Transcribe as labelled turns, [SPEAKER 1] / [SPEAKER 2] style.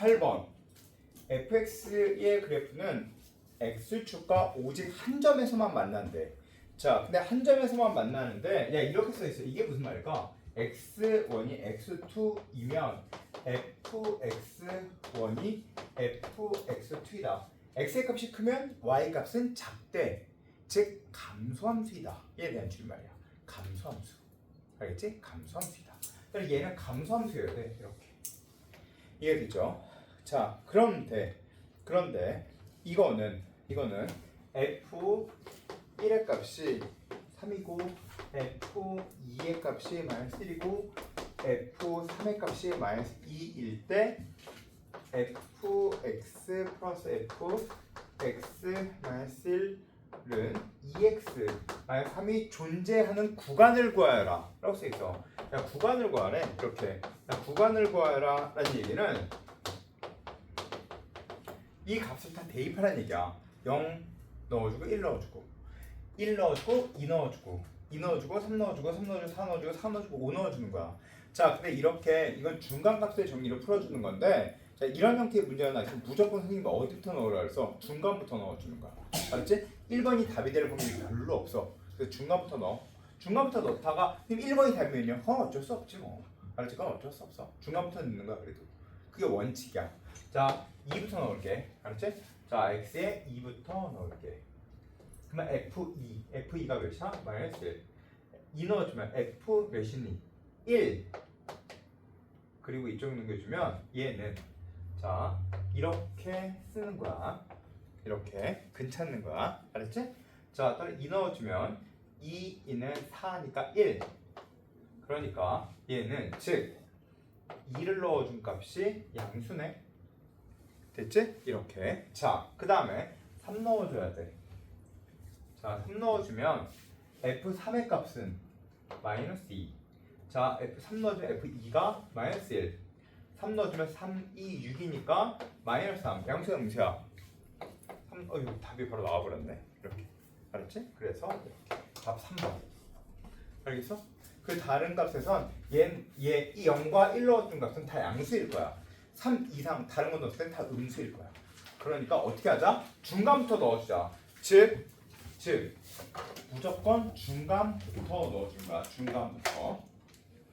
[SPEAKER 1] 8번 fx의 그래프는 x축과 오직 한 점에서만 만난대. 자, 근데 한 점에서만 만나는데 야 이렇게 써 있어. 이게 무슨 말일까? x1이 x2이면 fx1이 fx2이다. x의 값이 크면 y 값은 작대. 즉 감소함수이다. 얘에 대한 줄말이야. 감소함수. 알겠지? 감소함수이다. 얘는 감소함수여야 돼. 이렇게. 이해되죠? 자, 그런데 그런데 이거는 이거는 f 1의 값이 3이고 f 2의 값이 마이너스 1이고 f 3의 값이 마이너스 2일 때 fx 플러스 f x 마이너스 1은 2x 마이너스 3이 존재하는 구간을 구하여라. 라고 야 구간을 구하래. 이렇게. 야, 구간을 구하여라 라는 얘기는 이 값을 다 대입하라는 얘기야. 0 넣어주고 1 넣어주고. 1 넣어주고 2 넣어주고. 2 넣어주고 3 넣어주고 3 넣어주고 4 넣어주고 4 넣어주고 5 넣어주는 거야. 자 근데 이렇게 이건 중간 값의 정의를 풀어주는 건데 자, 이런 형태의 문제는 아직 무조건 선생님이 어디부터 넣으라 그래서 중간부터 넣어주는 거야. 알았지? 1번이 답이 될 확률이 별로 없어. 그래서 중간부터 넣어. 중간부터 넣다가 그럼 1번이 답이면요? 어 어쩔 수 없지 뭐. 알았지? 그건 어쩔 수 없어. 중간부터 넣는 거야 그래도 그게 원칙이야. 자 2부터 넣을게. 알았지? 자 x에 2부터 넣을게. 그러면 f2 f2가 몇이야? 마이너스 1 2 넣어주면 f 몇이니? 1 그리고 이쪽 넘겨주면 얘는. 자 이렇게 쓰는 거야. 이렇게 근 찾는 거야. 알았지? 자 따로 2 넣어주면 2, 2는 4니까 1 그러니까 얘는 즉 2를 넣어준 값이 양수네. 됐지? 이렇게. 자 그 다음에 3 넣어줘야 돼 자 3 넣어주면 f3의 값은 마이너스 2 자, F3 넣어주면 F2가 마이너스 1 3 넣어주면 3, 2, 6이니까 마이너스 3 양수야 음수야? 3, 어, 이거 답이 바로 나와버렸네. 이렇게. 알았지? 그래서 이렇게. 답 3번. 알겠어? 그 다른 값에선 얘, 얘, 이 0과 1 넣어준 값은 다 양수일 거야. 3 이상 다른 거 넣었을 땐다 음수일 거야. 그러니까 어떻게 하자? 중간부터 넣어주자. 즉, 즉 무조건 중간부터 넣어준 거야 중간부터